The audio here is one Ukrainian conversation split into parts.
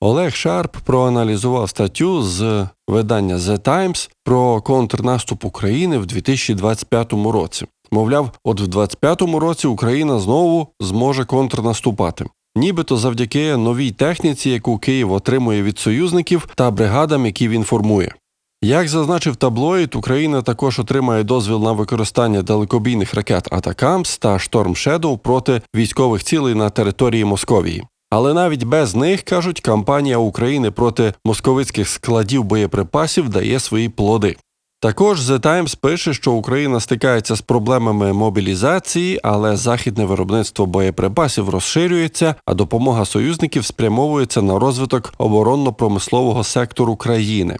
Олег Шарп проаналізував статтю з видання The Times про контрнаступ України в 2025 році. Мовляв, от в 2025 році Україна знову зможе контрнаступати. Нібито завдяки новій техніці, яку Київ отримує від союзників та бригадам, які він формує. Як зазначив таблоїд, Україна також отримає дозвіл на використання далекобійних ракет Атакамс та Шторм Shadow проти військових цілей на території Московії. Але навіть без них кажуть, кампанія України проти московицьких складів боєприпасів дає свої плоди. Також The Times пише, що Україна стикається з проблемами мобілізації, але західне виробництво боєприпасів розширюється, а допомога союзників спрямовується на розвиток оборонно-промислового сектору країни.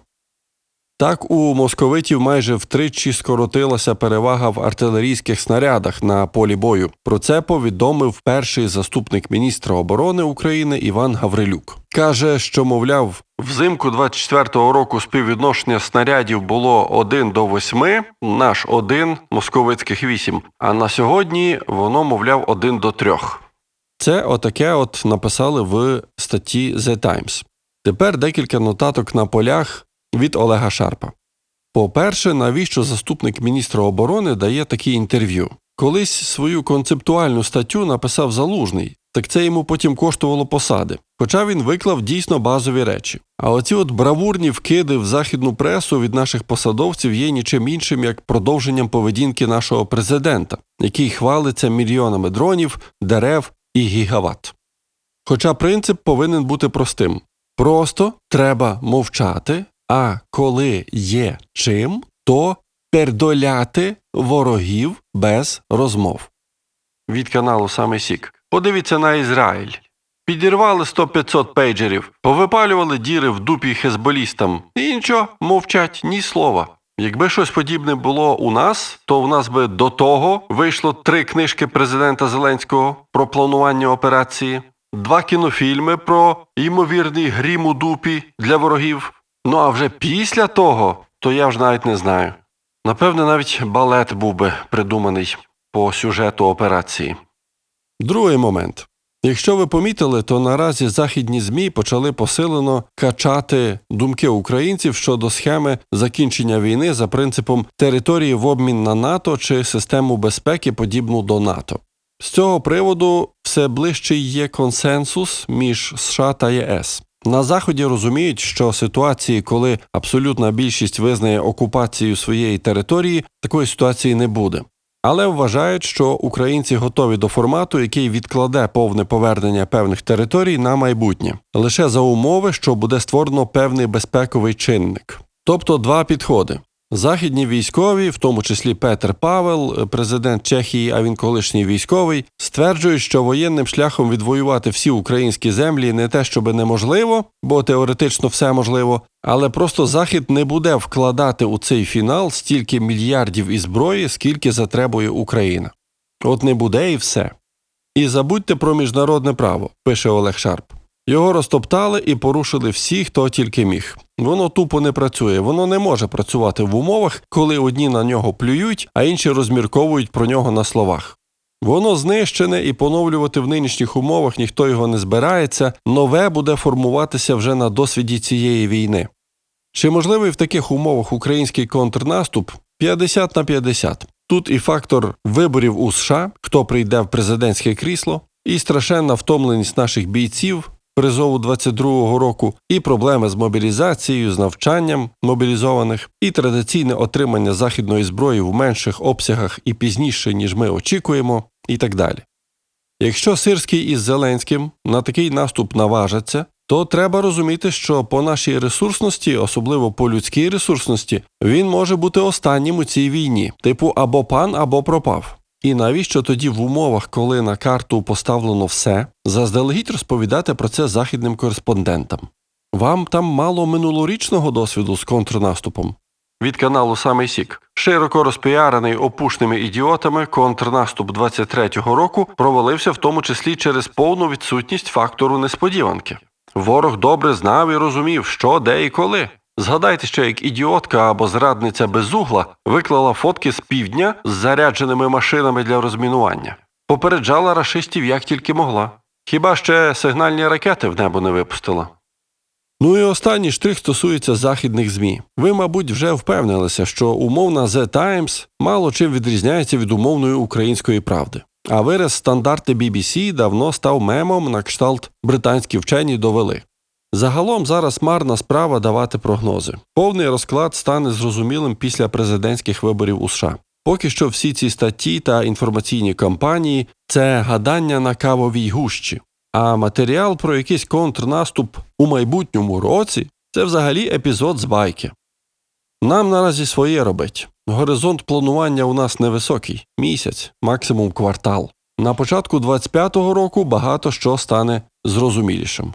Так, у московитів майже втричі скоротилася перевага в артилерійських снарядах на полі бою. Про це повідомив перший заступник міністра оборони України Іван Гаврилюк. Каже, що мовляв, взимку 24-го року співвідношення снарядів було 1 до 8, наш 1, московицьких 8, а на сьогодні воно, мовляв, 1 до 3. Це отаке от написали в статті The Times. Тепер декілька нотаток на полях від Олега Шарпа. По-перше, навіщо заступник міністра оборони дає такі інтерв'ю? Колись свою концептуальну статтю написав залужний, так це йому потім коштувало посади. Хоча він виклав дійсно базові речі. А оці от бравурні вкиди в західну пресу від наших посадовців є нічим іншим, як продовженням поведінки нашого президента, який хвалиться мільйонами дронів, дерев і гігават. Хоча принцип повинен бути простим: просто треба мовчати, а коли є чим, то пердоляти ворогів без розмов. Від каналу Саме Сік. Подивіться на Ізраїль. Підірвали 100-500 пейджерів, повипалювали діри в дупі хезболістам. І нічого, мовчать ні слова. Якби щось подібне було у нас, то в нас би до того вийшло три книжки президента Зеленського про планування операції, два кінофільми про ймовірний грім у дупі для ворогів. Ну а вже після того, то я вже навіть не знаю. Напевне, навіть балет був би придуманий по сюжету операції. Другий момент. Якщо ви помітили, то наразі західні ЗМІ почали посилено качати думки українців щодо схеми закінчення війни за принципом території в обмін на НАТО чи систему безпеки, подібну до НАТО. З цього приводу все ближчий є консенсус між США та ЄС. На заході розуміють, що ситуації, коли абсолютна більшість визнає окупацію своєї території, такої ситуації не буде. Але вважають, що українці готові до формату, який відкладе повне повернення певних територій на майбутнє, лише за умови, що буде створено певний безпековий чинник. Тобто два підходи. Західні військові, в тому числі Петер Павел, президент Чехії, а він колишній військовий, стверджують, що воєнним шляхом відвоювати всі українські землі не те, щоб неможливо, бо теоретично все можливо, але просто Захід не буде вкладати у цей фінал стільки мільярдів і зброї, скільки затребує Україна. От не буде і все. І забудьте про міжнародне право, пише Олег Шарп. Його розтоптали і порушили всі, хто тільки міг. Воно тупо не працює, воно не може працювати в умовах, коли одні на нього плюють, а інші розмірковують про нього на словах. Воно знищене і поновлювати в нинішніх умовах ніхто його не збирається, нове буде формуватися вже на досвіді цієї війни. Чи можливий в таких умовах український контрнаступ 50 на 50? Тут і фактор виборів у США, хто прийде в президентське крісло, і страшенна втомленість наших бійців призову 22-го року, і проблеми з мобілізацією, з навчанням мобілізованих, і традиційне отримання західної зброї в менших обсягах і пізніше, ніж ми очікуємо, і так далі. Якщо Сирський із Зеленським на такий наступ наважаться, то треба розуміти, що по нашій ресурсності, особливо по людській ресурсності, він може бути останнім у цій війні, типу або пан, або пропав. І навіщо тоді в умовах, коли на карту поставлено все, заздалегідь розповідати про це західним кореспондентам? Вам там мало минулорічного досвіду з контрнаступом? Від каналу Самий Сік. Широко розпіарений опушними ідіотами контрнаступ 23-го року провалився в тому числі через повну відсутність фактору несподіванки. Ворог добре знав і розумів, що, де і коли. Згадайте, що як ідіотка або зрадниця безугла виклала фотки з півдня з зарядженими машинами для розмінування, попереджала рашистів як тільки могла. Хіба ще сигнальні ракети в небо не випустила. Ну і останній штрих стосується західних ЗМІ. Ви, мабуть, вже впевнилися, що умовна The Times мало чим відрізняється від умовної української правди. А вираз стандарти BBC давно став мемом на кшталт британські вчені довели. Загалом зараз марна справа давати прогнози. Повний розклад стане зрозумілим після президентських виборів у США. Поки що всі ці статті та інформаційні кампанії це гадання на кавовій гущі. А матеріал про якийсь контрнаступ у майбутньому році це взагалі епізод з байки. Нам наразі своє робить. Горизонт планування у нас невисокий місяць, максимум квартал. На початку 25-го року багато що стане зрозумілішим.